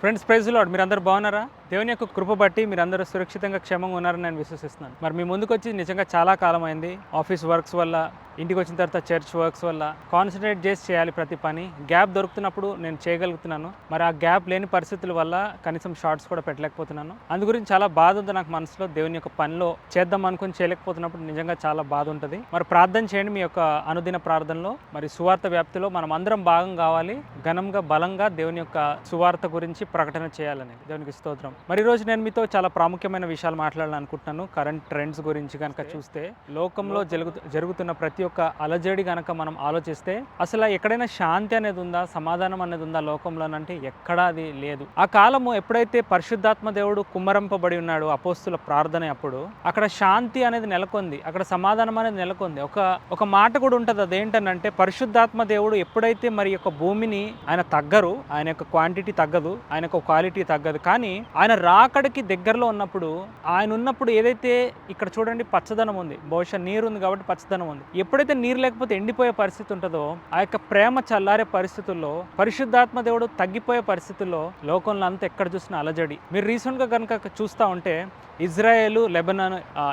Friends praise మీరు అందరు బాగున్నారా? దేవుని యొక్క కృప బట్టి మీరు అందరూ సురక్షితంగా క్షేమంగా ఉన్నారని నేను విశ్వసిస్తున్నాను. మరి మీ ముందుకు వచ్చి నిజంగా చాలా కాలం అయింది ఆఫీస్ వర్క్స్ వల్ల ఇంటికి వచ్చిన తర్వాత చర్చ్ వర్క్స్ వల్ల కాన్సన్ట్రేట్ చేసి చేయాలి ప్రతి పని. గ్యాప్ దొరుకుతున్నప్పుడు నేను చేయగలుగుతున్నాను. మరి ఆ గ్యాప్ లేని పరిస్థితుల వల్ల కనీసం షార్ట్స్ కూడా పెట్టలేకపోతున్నాను. అందు గురించి చాలా బాధ ఉంది నాకు మనసులో. దేవుని యొక్క పనిలో చేద్దాం అనుకుని చేయలేకపోతున్నప్పుడు నిజంగా చాలా బాధ ఉంటుంది. మరి ప్రార్థన చేయండి మీ యొక్క అనుదిన ప్రార్థనలో. మరి సువార్త వ్యాప్తిలో మనం అందరం భాగం కావాలి. ఘనంగా బలంగా దేవుని యొక్క సువార్త గురించి ప్రకటన చేయాలని దేవునికి స్తోత్రం. మరి రోజు నేను మీతో చాలా ప్రాముఖ్యమైన విషయాలు మాట్లాడాలనుకుంటున్నాను. కరెంట్ ట్రెండ్స్ గురించి కనుక చూస్తే లోకంలో జరుగు జరుగుతున్న ప్రతి ఒక్క అలజడి కనుక మనం ఆలోచిస్తే అసలు ఎక్కడైనా శాంతి అనేది ఉందా? సమాధానం అనేది ఉందా లోకంలోనంటే ఎక్కడా అది లేదు. ఆ కాలము ఎప్పుడైతే పరిశుద్ధాత్మ దేవుడు కుమ్మరింపబడి ఉన్నాడు అపోస్తుల ప్రార్థన అప్పుడు అక్కడ శాంతి అనేది నెలకొంది. అక్కడ సమాధానం అనేది నెలకొంది. ఒక ఒక మాట కూడా ఉంటుంది. అదేంటనంటే పరిశుద్ధాత్మ దేవుడు ఎప్పుడైతే మరి యొక్క భూమిని ఆయన తగ్గరు ఆయన యొక్క క్వాంటిటీ తగ్గదు ఆయన క్వాలిటీ తగ్గదు. కానీ ఆయన రాకడికి దగ్గరలో ఉన్నప్పుడు ఆయన ఉన్నప్పుడు ఏదైతే ఇక్కడ చూడండి పచ్చదనం ఉంది బహుశా నీరు ఉంది కాబట్టి పచ్చదనం ఉంది. ఎప్పుడైతే నీరు లేకపోతే ఎండిపోయే పరిస్థితి ఉంటుందో ఆ యొక్క ప్రేమ చల్లారే పరిస్థితుల్లో పరిశుద్ధాత్మ దేవుడు తగ్గిపోయే పరిస్థితుల్లో లోకంలో అంతా ఎక్కడ చూసినా అలజడి. మీరు రీసెంట్గా కనుక చూస్తూ ఉంటే ఇజ్రాయేలు లెబనాన్ ఆ,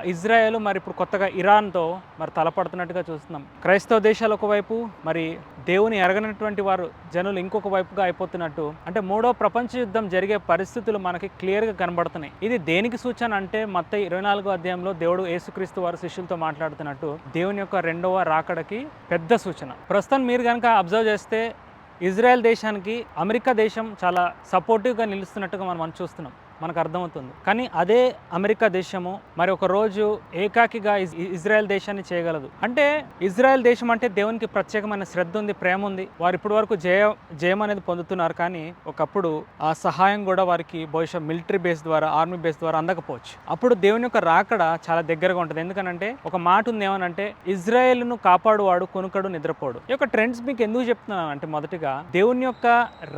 మరి ఇప్పుడు కొత్తగా ఇరాన్తో మరి తలపడుతున్నట్టుగా చూస్తున్నాం. క్రైస్తవ దేశాలు ఒకవైపు మరి దేవుని ఎరగనటువంటి వారు జనులు ఇంకొక వైపుగా అయిపోతున్నట్టు అంటే మూడో ప్రపంచ యుద్ధం జరిగే పరిస్థితులు మనకి క్లియర్గా కనబడుతున్నాయి. ఇది దేనికి సూచన అంటే మొత్తం ఇరవై నాలుగో అధ్యాయంలో దేవుడు యేసుక్రీస్తు వారు శిష్యులతో మాట్లాడుతున్నట్టు దేవుని యొక్క రెండవ రాకడకి పెద్ద సూచన. ప్రస్తుతం మీరు కనుక అబ్జర్వ్ చేస్తే ఇజ్రాయెల్ దేశానికి అమెరికా దేశం చాలా సపోర్టివ్గా నిలుస్తున్నట్టుగా మనం మనం చూస్తున్నాం. మనకు అర్థమవుతుంది. కానీ అదే అమెరికా దేశము మరి ఒక రోజు ఏకాకిగా ఇజ్రాయెల్ దేశాన్ని చేయగలదు. అంటే ఇజ్రాయెల్ దేశం అంటే దేవునికి ప్రత్యేకమైన శ్రద్ధ ఉంది ప్రేమ ఉంది వారు ఇప్పటి వరకు జయ జయం అనేది పొందుతున్నారు. కానీ ఒకప్పుడు ఆ సహాయం కూడా వారికి బహుశా మిలిటరీ బేస్ ద్వారా ఆర్మీ బేస్ ద్వారా అందకపోవచ్చు. అప్పుడు దేవుని యొక్క రాకడ చాలా దగ్గరగా ఉంటుంది. ఎందుకనంటే ఒక మాట ఉంది ఏమనంటే ఇజ్రాయెల్ను కాపాడువాడు కొనుకడు నిద్రపోడు. ఈ యొక్క ట్రెండ్స్ మీకు ఎందుకు చెప్తున్నాను అంటే మొదటిగా దేవుని యొక్క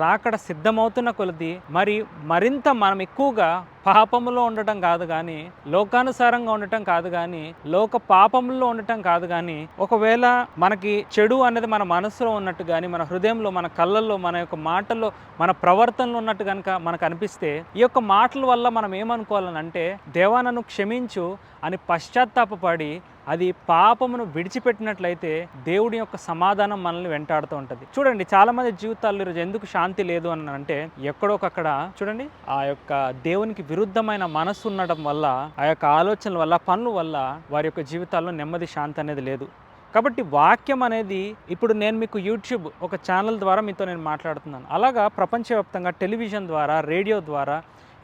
రాకడ సిద్ధమవుతున్న కొలది మరి మరింత మనం ఎక్కువ ఎక్కువగా పాపములో ఉండటం కాదు కానీ లోకానుసారంగా ఉండటం కాదు కానీ లోక పాపములో ఉండటం కాదు కానీ ఒకవేళ మనకి చెడు అనేది మన మనసులో ఉన్నట్టు కానీ మన హృదయంలో మన కళ్ళల్లో మన యొక్క మాటల్లో మన ప్రవర్తనలో ఉన్నట్టు కనుక మనకు అనిపిస్తే ఈ యొక్క మాటల వల్ల మనం ఏమనుకోవాలని అంటే దేవా నన్ను క్షమించు అని పశ్చాత్తాపపడి అది పాపమును విడిచిపెట్టినట్లయితే దేవుడి యొక్క సమాధానం మనల్ని వెంటాడుతూ ఉంటుంది. చూడండి చాలా మంది జీవితాల్లో ఈరోజు ఎందుకు శాంతి లేదు అని అంటే ఎక్కడోకక్కడ చూడండి ఆ యొక్క దేవునికి విరుద్ధమైన మనస్సు ఉండటం వల్ల ఆ యొక్క ఆలోచనల వల్ల పనుల వల్ల వారి యొక్క జీవితాల్లో నెమ్మది శాంతి అనేది లేదు. కాబట్టి వాక్యం అనేది ఇప్పుడు నేను మీకు యూట్యూబ్ ఒక ఛానల్ ద్వారా మీతో నేను మాట్లాడుతున్నాను. అలాగా ప్రపంచవ్యాప్తంగా టెలివిజన్ ద్వారా రేడియో ద్వారా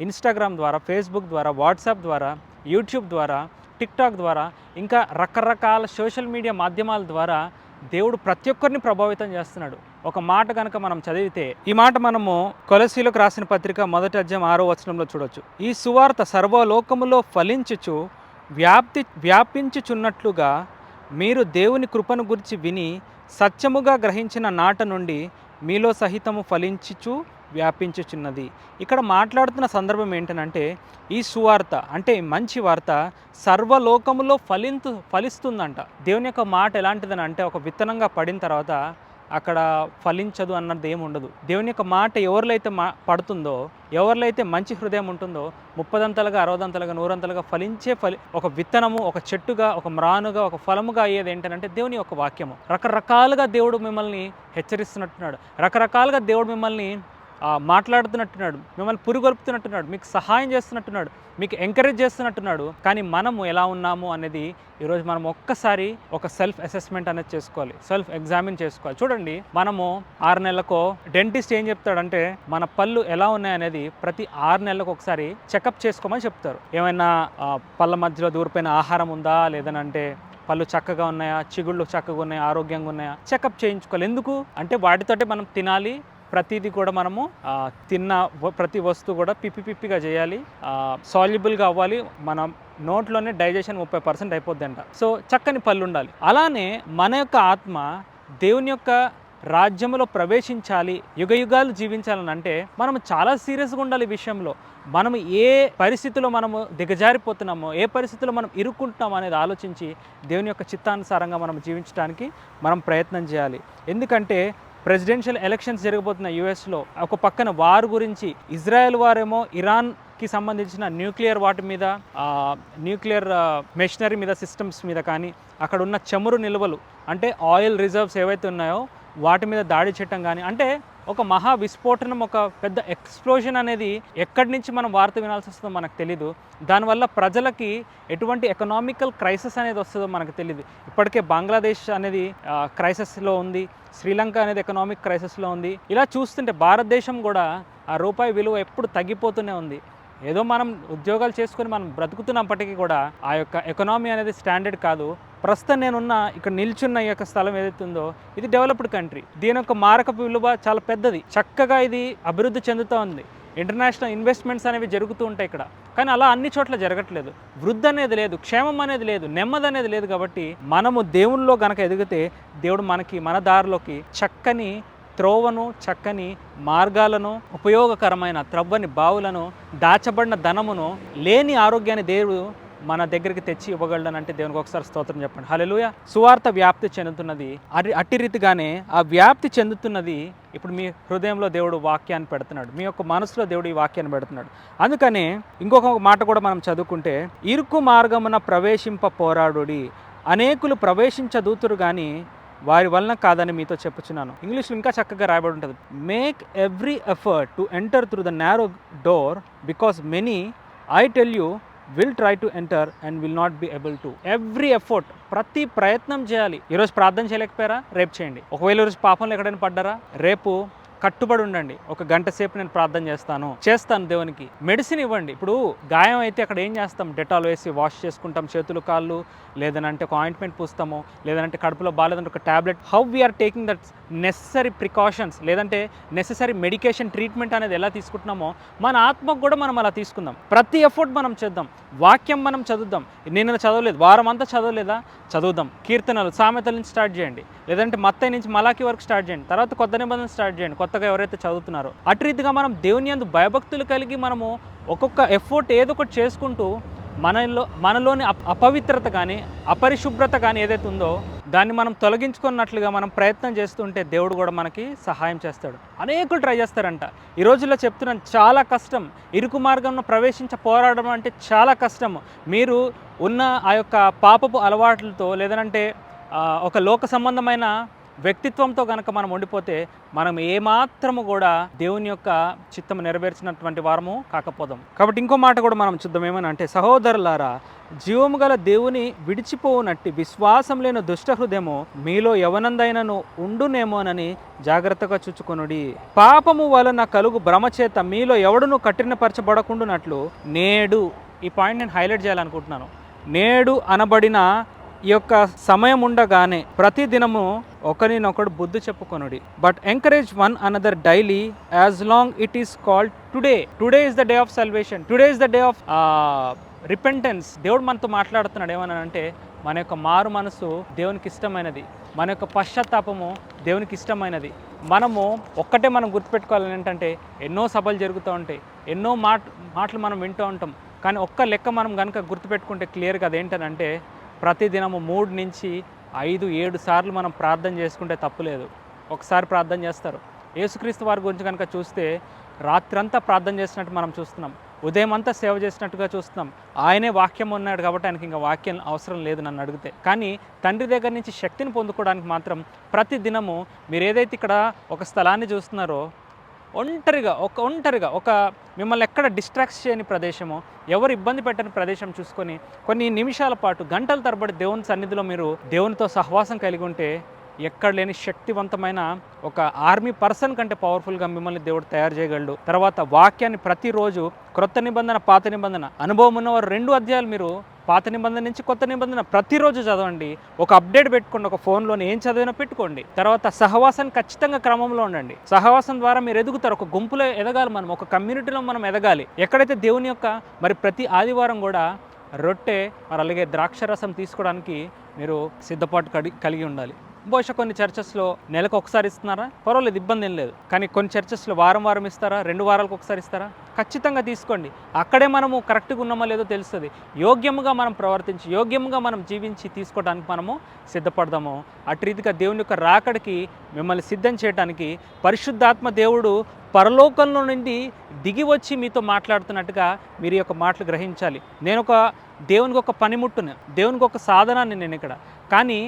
ఇన్స్టాగ్రామ్ ద్వారా ఫేస్బుక్ ద్వారా వాట్సాప్ ద్వారా యూట్యూబ్ ద్వారా టిక్టాక్ ద్వారా ఇంకా రకరకాల సోషల్ మీడియా మాధ్యమాల ద్వారా దేవుడు ప్రతి ఒక్కరిని ప్రభావితం చేస్తున్నాడు. ఒక మాట కనుక మనం చదివితే ఈ మాట మనము కొలసీలకు రాసిన పత్రిక మొదటి అధ్యాయం ఆరో వచనంలో చూడొచ్చు. ఈ సువార్త సర్వలోకములో ఫలించుచు వ్యాప్తి వ్యాపించుచున్నట్లుగా మీరు దేవుని కృపను గురించి విని సత్యముగా గ్రహించిన నాట నుండి మీలో సహితము ఫలించుచు వ్యాపించుచున్నది ఇక్కడ మాట్లాడుతున్న సందర్భం ఏంటనంటే ఈ సువార్త అంటే మంచి వార్త సర్వలోకములో ఫలింతు ఫలిస్తుందంట. దేవుని యొక్క మాట ఎలాంటిదని అంటే ఒక విత్తనంగా పడిన తర్వాత అక్కడ ఫలించదు అన్నది ఏమి ఉండదు దేవుని యొక్క మాట ఎవరిలో అయితే మా పడుతుందో ఎవరిలో అయితే మంచి హృదయం ఉంటుందో ముప్పదంతలుగా అరవదంతలుగా నూరంతలుగా ఫలించే ఫలి ఒక విత్తనము ఒక చెట్టుగా ఒక మ్రానుగా ఒక ఫలముగా అయ్యేది ఏంటంటే దేవుని యొక్క వాక్యము. రకరకాలుగా దేవుడు మిమ్మల్ని హెచ్చరిస్తున్నట్టున్నాడు. రకరకాలుగా దేవుడు మిమ్మల్ని మాట్లాడుతున్నట్టున్నాడు మిమ్మల్ని పురుగొల్పుతున్నట్టున్నాడు మీకు సహాయం చేస్తున్నట్టున్నాడు మీకు ఎంకరేజ్ చేస్తున్నట్టున్నాడు. కానీ మనము ఎలా ఉన్నాము అనేది ఈరోజు మనం ఒక్కసారి ఒక సెల్ఫ్ అసెస్మెంట్ అనేది చేసుకోవాలి సెల్ఫ్ ఎగ్జామిన్ చేసుకోవాలి. చూడండి మనము ఆరు నెలలకో డెంటిస్ట్ ఏం చెప్తాడంటే మన పళ్ళు ఎలా ఉన్నాయనేది ప్రతి ఆరు నెలలకు ఒకసారి చెకప్ చేసుకోమని చెప్తారు. ఏమైనా పళ్ళ మధ్యలో దూరిపోయిన ఆహారం ఉందా? లేదనంటే పళ్ళు చక్కగా ఉన్నాయా? చిగుళ్ళు చక్కగా ఉన్నాయా? ఆరోగ్యంగా ఉన్నాయా? చెకప్ చేయించుకోవాలి. ఎందుకు? అంటే వాటితోటే మనం తినాలి ప్రతిదీ కూడా మనము తిన్న ప్రతి వస్తువు కూడా పిప్పి పిప్పిగా చేయాలి. సాల్యుబుల్గా అవ్వాలి. మనం నోట్లోనే డైజెషన్ ముప్పై పర్సెంట్ అయిపోద్దంట. సో చక్కని పళ్ళు ఉండాలి. అలానే మన యొక్క ఆత్మ దేవుని యొక్క రాజ్యంలో ప్రవేశించాలి యుగ యుగాలు జీవించాలని అంటే మనం చాలా సీరియస్గా ఉండాలి విషయంలో. మనం ఏ పరిస్థితిలో మనము దిగజారిపోతున్నామో ఏ పరిస్థితిలో మనం ఇరుక్కుంటున్నామో అనేది ఆలోచించి దేవుని యొక్క చిత్తానుసారంగా మనం జీవించడానికి మనం ప్రయత్నం చేయాలి. ఎందుకంటే ప్రెసిడెన్షియల్ ఎలక్షన్స్ జరగబోతున్న యుఎస్లో ఒక పక్కన వారు గురించి ఇజ్రాయెల్ వారేమో ఇరాన్కి సంబంధించిన న్యూక్లియర్ వాటి మీద న్యూక్లియర్ మెషినరీ మీద సిస్టమ్స్ మీద కానీ అక్కడ ఉన్న చమురు నిల్వలు అంటే ఆయిల్ రిజర్వ్స్ ఏవైతే ఉన్నాయో వాటి మీద దాడి చేయటం కానీ అంటే ఒక మహా విస్ఫోటనం ఒక పెద్ద ఎక్స్ప్లోజన్ అనేది ఎక్కడి నుంచి మనం వార్త వినాల్సి వస్తుందో మనకు తెలీదు. దానివల్ల ప్రజలకి ఎటువంటి ఎకనామికల్ క్రైసిస్ అనేది వస్తుందో మనకు తెలియదు ఇప్పటికే బంగ్లాదేశ్ అనేది క్రైసిస్లో ఉంది శ్రీలంక అనేది ఎకనామిక్ క్రైసిస్లో ఉంది. ఇలా చూస్తుంటే భారతదేశం కూడా ఆ రూపాయి విలువ ఎప్పుడు తగ్గిపోతూనే ఉంది. ఏదో మనం ఉద్యోగాలు చేసుకొని మనం బ్రతుకుతున్నప్పటికీ కూడా ఆ యొక్క ఎకనామీ అనేది స్టాండర్డ్ కాదు. ప్రస్తుతం నేనున్న ఇక్కడ నిల్చున్న ఈ యొక్క స్థలం ఏదైతే ఉందో ఇది డెవలప్డ్ కంట్రీ. దీని యొక్క మారకపు విలువ చాలా పెద్దది. చక్కగా ఇది అభివృద్ధి చెందుతూ ఉంది. ఇంటర్నేషనల్ ఇన్వెస్ట్మెంట్స్ అనేవి జరుగుతూ ఉంటాయి ఇక్కడ. కానీ అలా అన్ని చోట్ల జరగట్లేదు. వృద్ధి అనేది లేదు క్షేమం అనేది లేదు నెమ్మది అనేది లేదు కాబట్టి మనము దేవునిలో గనక ఎదిగితే దేవుడు మనకి మన దారిలోకి చక్కని త్రోవను చక్కని మార్గాలను ఉపయోగకరమైన త్రవ్వని బావులను దాచబడిన ధనమును లేని ఆరోగ్యాన్ని దేవుడు మన దగ్గరికి తెచ్చి ఇవ్వగలడనంటే దేవునికి ఒకసారి స్తోత్రం చెప్పండి. హల్లెలూయా. సువార్త వ్యాప్తి చెందుతున్నది. అరి అట్టి రీతిగానే ఆ వ్యాప్తి చెందుతున్నది ఇప్పుడు మీ హృదయంలో దేవుడు వాక్యాన్ని పెడుతున్నాడు. మీ యొక్క మనసులో దేవుడు ఈ వాక్యాన్ని పెడుతున్నాడు. అందుకనే ఇంకొక మాట కూడా మనం చదువుకుంటే ఇరుకు మార్గమున ప్రవేశింప పోరాడుడి. అనేకులు ప్రవేశించదూతురు కానీ వారి వలన కాదని మీతో చెప్పుచున్నాను. ఇంగ్లీష్లో ఇంకా చక్కగా రాయబడి ఉంటుంది. Make every effort to enter through the narrow door because many I tell you will try to enter and will not be able to every effort ప్రతి ప్రయత్నం చేయాలి. ఈరోజు ప్రార్థన చేయలేకపోయారా? రేపు చేయండి. ఒకవేళ ఈరోజు పాపంలో ఎక్కడైనా పడ్డారా? రేపు కట్టుబడి ఉండండి. ఒక గంట సేపు నేను ప్రార్థన చేస్తాను. చేస్తాను దేవునికి. మెడిసిన్ ఇవ్వండి. ఇప్పుడు గాయం అయితే అక్కడ ఏం చేస్తాం? డెటాల్ వేసి వాష్ చేసుకుంటాం చేతులు కాళ్ళు లేదనంటే ఒక ఆయింట్మెంట్ పూస్తాము లేదంటే కడుపులో బాగాలేదంటే ఒక tablet. How we are taking that necessary precautions లేదంటే నెససరీ మెడికేషన్ ట్రీట్మెంట్ అనేది ఎలా తీసుకుంటున్నామో మన ఆత్మకు కూడా మనం అలా తీసుకుందాం. ప్రతి ఎఫర్ట్ మనం చేద్దాం. వాక్యం మనం చదువుదాం. నేను చదవలేదు. వారం అంతా చదవలేదా? చదువుదాం. కీర్తనలు సామెతల నుంచి స్టార్ట్ చేయండి. లేదంటే మత్తయి నుంచి మలాకి వరకు స్టార్ట్ చేయండి. తర్వాత కొత్త నిబంధన స్టార్ట్ చేయండి. కొత్తగా ఎవరైతే చదువుతున్నారో. అటు రీతిగా మనం దేవుని యందు భయభక్తులు కలిగి మనము ఒక్కొక్క ఎఫర్ట్ ఏదో ఒకటి చేసుకుంటూ మనలో మనలోని అపవిత్రత కానీ అపరిశుభ్రత కానీ ఏదైతే ఉందో దాన్ని మనం తొలగించుకున్నట్లుగా మనం ప్రయత్నం చేస్తుంటే దేవుడు కూడా మనకి సహాయం చేస్తాడు. అనేకులు ట్రై చేస్తారంట. ఈ రోజుల్లో చెప్తున్నాను చాలా కష్టం. ఇరుకు మార్గంలో ప్రవేశించ పోరాడడం అంటే చాలా కష్టం మీరు ఉన్న ఆ యొక్క పాపపు అలవాట్లతో లేదంటే ఒక లోక సంబంధమైన వ్యక్తిత్వంతో కనుక మనం ఉండిపోతే మనం ఏమాత్రము కూడా దేవుని యొక్క చిత్తం నెరవేర్చినటువంటి వారము కాకపోదాం. కాబట్టి ఇంకో మాట కూడా మనం చూద్దాం ఏమని అంటే సహోదరులారా జీవము గల దేవుని విడిచిపోవునట్టి విశ్వాసం లేని దుష్ట హృదయము మీలో ఎవనందైనను ఉండునేమోనని జాగ్రత్తగా చూచుకొనుడి. పాపము వలన కలుగు భ్రమచేత మీలో ఎవడును కఠినపరచబడకుండునట్లు నేడు ఈ పాయింట్ నేను హైలైట్ చేయాలనుకుంటున్నాను. నేడు అనబడిన ఈ యొక్క సమయం ఉండగానే ప్రతి దినము ఒకరినొకడు బుద్ధి చెప్పుకొనుడి. But encourage one another daily as long it is called today today is the day of salvation today is the day of repentance దేవుడు మనతో మాట్లాడుతున్నాడు ఏమని అంటే మన యొక్క మారు మనసు దేవునికి ఇష్టమైనది. మన యొక్క పశ్చాత్తాపము దేవునికి ఇష్టమైనది. మనము ఒక్కటే మనం గుర్తుపెట్టుకోవాలని ఏంటంటే ఎన్నో సభలు జరుగుతూ ఉంటాయి. ఎన్నో మాట మాటలు మనం వింటూ ఉంటాం. కానీ ఒక్క లెక్క మనం కనుక గుర్తుపెట్టుకుంటే క్లియర్గా అదేంటనంటే ప్రతిదినము మూడు నుంచి ఐదు ఏడు సార్లు మనం ప్రార్థన చేసుకుంటే తప్పులేదు ఒకసారి ప్రార్థన చేస్తారు. యేసుక్రీస్తు వారి గురించి కనుక చూస్తే రాత్రంతా ప్రార్థన చేసినట్టు మనం చూస్తున్నాం. ఉదయం అంతా సేవ చేసినట్టుగా చూస్తున్నాం. ఆయనే వాక్యం ఉన్నాడు కాబట్టి ఆయనకి ఇంకా వాక్యం అవసరం లేదు నన్ను అడిగితే. కానీ తండ్రి దగ్గర నుంచి శక్తిని పొందుకోవడానికి మాత్రం ప్రతి దినము మీరు ఏదైతే ఇక్కడ ఒక స్థలాన్ని చూస్తున్నారో ఒంటరిగా ఒక ఒంటరిగా ఒక మిమ్మల్ని ఎక్కడ డిస్ట్రాక్ట్ చేయని ప్రదేశమో ఎవరు ఇబ్బంది పెట్టని ప్రదేశం చూసుకొని కొన్ని నిమిషాల పాటు గంటల తరబడి దేవుని సన్నిధిలో మీరు దేవునితో సహవాసం కలిగి ఉంటే ఎక్కడ లేని శక్తివంతమైన ఒక ఆర్మీ పర్సన్ కంటే పవర్ఫుల్గా మిమ్మల్ని దేవుడు తయారు చేయగలడు. తర్వాత వాక్యాన్ని ప్రతిరోజు క్రొత్త నిబంధన పాత నిబంధన. అనుభవం ఉన్నవారు రెండు అధ్యాయాలు మీరు పాత నిబంధన నుంచి కొత్త నిబంధన ప్రతిరోజు చదవండి. ఒక అప్డేట్ పెట్టుకోండి ఒక ఫోన్లోనే ఏం చదివినా పెట్టుకోండి. తర్వాత సహవాసం ఖచ్చితంగా క్రమంలో ఉండండి. సహవాసం ద్వారా మీరు ఎదుగుతారు. ఒక గుంపులో ఎదగాలి మనం ఒక కమ్యూనిటీలో మనం ఎదగాలి. ఎక్కడైతే దేవుని యొక్క మరి ప్రతి ఆదివారం కూడా రొట్టె మరి అలాగే ద్రాక్ష రసం తీసుకోవడానికి మీరు సిద్ధపాటు కడి కలిగి ఉండాలి. బహుశా కొన్ని చర్చెస్లో నెలకు ఒకసారి ఇస్తున్నారా? పర్వాలేదు ఇబ్బంది ఏం లేదు. కానీ కొన్ని చర్చెస్లో వారం వారం ఇస్తారా? రెండు వారాలకు ఒకసారి ఇస్తారా? ఖచ్చితంగా తీసుకోండి. అక్కడే మనము కరెక్ట్గా ఉన్నామో లేదో తెలుస్తుంది. యోగ్యముగా మనం ప్రవర్తించి యోగ్యముగా మనం జీవించి తీసుకోవడానికి మనము సిద్ధపడదాము. అటు రీతిగా దేవుని యొక్క రాకడికి మిమ్మల్ని సిద్ధం చేయడానికి పరిశుద్ధాత్మ దేవుడు పరలోకంలో నుండి దిగి వచ్చి మీతో మాట్లాడుతున్నట్టుగా మీరు యొక్క మాటలు గ్రహించాలి. నేను ఒక దేవునికి ఒక పనిముట్టును దేవునికి ఒక సాధనాన్ని నేను ఇక్కడ. కానీ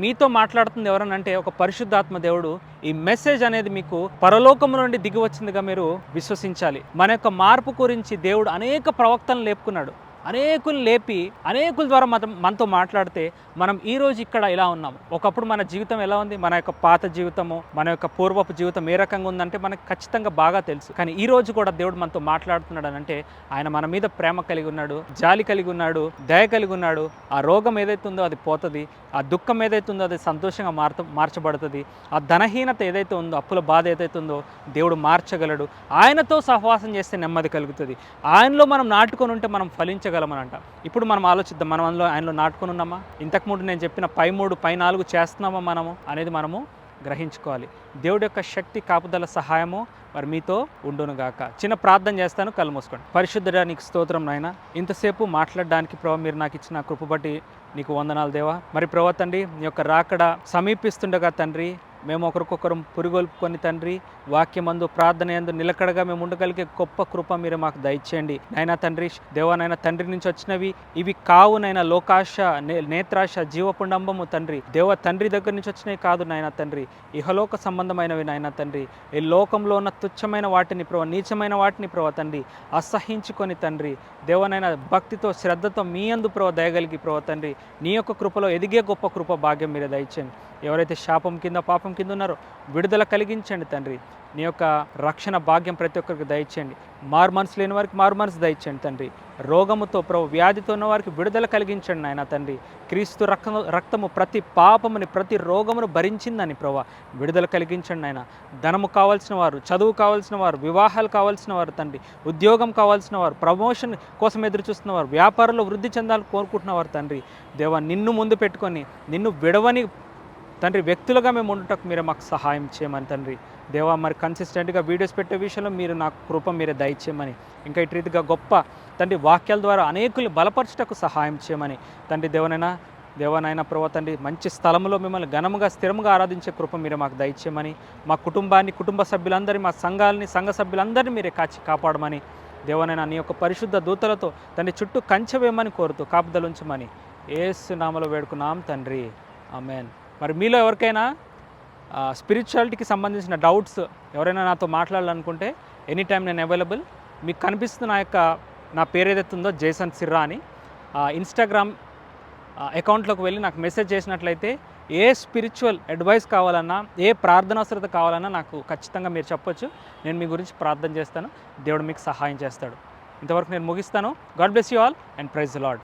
మీతో మాట్లాడుతుంది ఎవరనంటే ఒక పరిశుద్ధాత్మ దేవుడు. ఈ మెసేజ్ అనేది మీకు పరలోకము నుండి దిగి వచ్చిందిగా మీరు విశ్వసించాలి. మన యొక్క మార్పు గురించి దేవుడు అనేక ప్రవక్తలను లేపుకున్నాడు. అనేకులు లేపి అనేకుల ద్వారా మన మనతో మాట్లాడితే మనం ఈ రోజు ఇక్కడ ఇలా ఉన్నాం ఒకప్పుడు మన జీవితం ఎలా ఉంది? మన యొక్క పాత జీవితము మన యొక్క పూర్వపు జీవితం ఏ రకంగా ఉందంటే మనకు ఖచ్చితంగా బాగా తెలుసు. కానీ ఈ రోజు కూడా దేవుడు మనతో మాట్లాడుతున్నాడు అని అంటే ఆయన మన మీద ప్రేమ కలిగి ఉన్నాడు జాలి కలిగి ఉన్నాడు దయ కలిగి ఉన్నాడు. ఆ రోగం ఏదైతే ఉందో అది పోతుంది ఆ దుఃఖం ఏదైతే ఉందో అది సంతోషంగా మార్త మార్చబడుతుంది. ఆ ధనహీనత ఏదైతే ఉందో అప్పుల బాధ ఏదైతే ఉందో దేవుడు మార్చగలడు. ఆయనతో సహవాసం చేస్తే నెమ్మది కలుగుతుంది. ఆయనలో మనం నాటుకొని ఉంటే మనం ఫలించగలమనంట ఇప్పుడు మనం ఆలోచిద్దాం మనం అందులో ఆయనలో నాటుకొని ఉన్నామా? ఇంతకుముందు నేను చెప్పిన పై మూడు పై నాలుగు చేస్తున్నామా మనము అనేది మనము గ్రహించుకోవాలి. దేవుడి యొక్క శక్తి కాపుదల సహాయము మరి మీతో ఉండునుగాక చిన్న ప్రార్థన చేస్తాను కళ్ళు మూసుకోండి. పరిశుద్ధుడా నీకు స్తోత్రం నాయన. ఇంతసేపు మాట్లాడడానికి ప్రభావ మీరు నాకు ఇచ్చిన కృప బట్టి నీకు వందనాలు దేవా. మరి ప్రభా తండ్రి నీ యొక్క రాకడ సమీపిస్తుండగా తండ్రి మేము ఒకరికొకరు పురిగొల్పుకొని తండ్రి వాక్యమందు ప్రార్థన ఎందు నిలకడగా మేము ఉండగలిగే గొప్ప కృప మీరు మాకు దయచేయండి. నైనా తండ్రి దేవానైనా తండ్రి నుంచి వచ్చినవి ఇవి కావు నాయన లోకాశ నే- నేత్రాశ జీవపుండంబము తండ్రి. దేవ తండ్రి దగ్గర నుంచి వచ్చినవి కాదు నాయన తండ్రి. ఇహలోక సంబంధమైనవి నాయన తండ్రి. ఈ లోకంలో ఉన్న తుచ్చమైన వాటిని ప్రవ నీచమైన వాటిని ప్రవ తండ్రి అసహించుకొని తండ్రి. దేవనైనా భక్తితో శ్రద్ధతో మీ అందు ప్రభు దయగలిగి ప్రవ తండ్రి. నీ యొక్క కృపలో ఎదిగే గొప్ప కృప భాగ్యం మీరు దయచేయండి. ఎవరైతే శాపం కింద పాపం కింద ఉన్నారో విడుదల కలిగించండి తండ్రి. నీ యొక్క రక్షణ భాగ్యం ప్రతి ఒక్కరికి దయచేయండి. మారు మనసు లేని వారికి మారు మనసు దయచేయండి తండ్రి. రోగముతో ప్రభు వ్యాధితో ఉన్న వారికి విడుదల కలిగించండి నాయన తండ్రి. క్రీస్తు రక్తము రక్తము ప్రతి పాపముని ప్రతి రోగమును భరించిందని ప్రభు. విడుదల కలిగించండి నాయన. ధనము కావాల్సిన వారు చదువు కావాల్సిన వారు వివాహాలు కావాల్సిన వారు తండ్రి. ఉద్యోగం కావాల్సిన వారు ప్రమోషన్ కోసం ఎదురు చూస్తున్న వారు వ్యాపారంలో వృద్ధి చెందాలని కోరుకుంటున్న వారు తండ్రి. దేవా నిన్ను ముందు పెట్టుకొని నిన్ను విడవని తండ్రి వ్యక్తులుగా మేము ఉండటకు మీరు మాకు సహాయం చేయమని తండ్రి. దేవా మరి కన్సిస్టెంట్గా వీడియోస్ పెట్టే విషయంలో మీరు నాకు కృప మీరే దయచేయమని. ఇంకా ఇటు రీతిగా గొప్ప తండ్రి వాక్యాల ద్వారా అనేకులు బలపరచుటకు సహాయం చేయమని. తండ్రి దేవనైనా దేవనైనా ప్రభు తండ్రి మంచి స్థలంలో మిమ్మల్ని ఘనముగా స్థిరముగా ఆరాధించే కృప మీరు మాకు దయచేయమని. మా కుటుంబాన్ని కుటుంబ సభ్యులందరినీ మా సంఘాలని సంఘ సభ్యులందరినీ మీరే కాచి కాపాడమని. దేవనైనా నీ యొక్క పరిశుద్ధ దూతలతో తండ్రి చుట్టూ కంచె వేయమని కోరుతూ కాపుదలుంచమని. ఉంచమని ఏసు నామలో వేడుకున్నాం తండ్రి. ఆమెన్. మరి మీలో ఎవరికైనా స్పిరిచువాలిటీకి సంబంధించిన డౌట్స్ ఎవరైనా నాతో మాట్లాడాలనుకుంటే ఎనీ టైం నేను అవైలబుల్ మీకు కనిపిస్తున్న నా యొక్క నా పేరు ఏదైతే ఉందో జేసన్ సిర్రా అని ఇన్స్టాగ్రామ్ అకౌంట్లోకి వెళ్ళి నాకు మెసేజ్ చేసినట్లయితే ఏ స్పిరిచువల్ అడ్వైస్ కావాలన్నా ఏ ప్రార్థనాశ్రత కావాలన్నా నాకు ఖచ్చితంగా మీరు చెప్పొచ్చు. నేను మీ గురించి ప్రార్థన చేస్తాను. దేవుడు మీకు సహాయం చేస్తాడు. ఇంతవరకు నేను ముగిస్తాను. God bless you all and praise Lord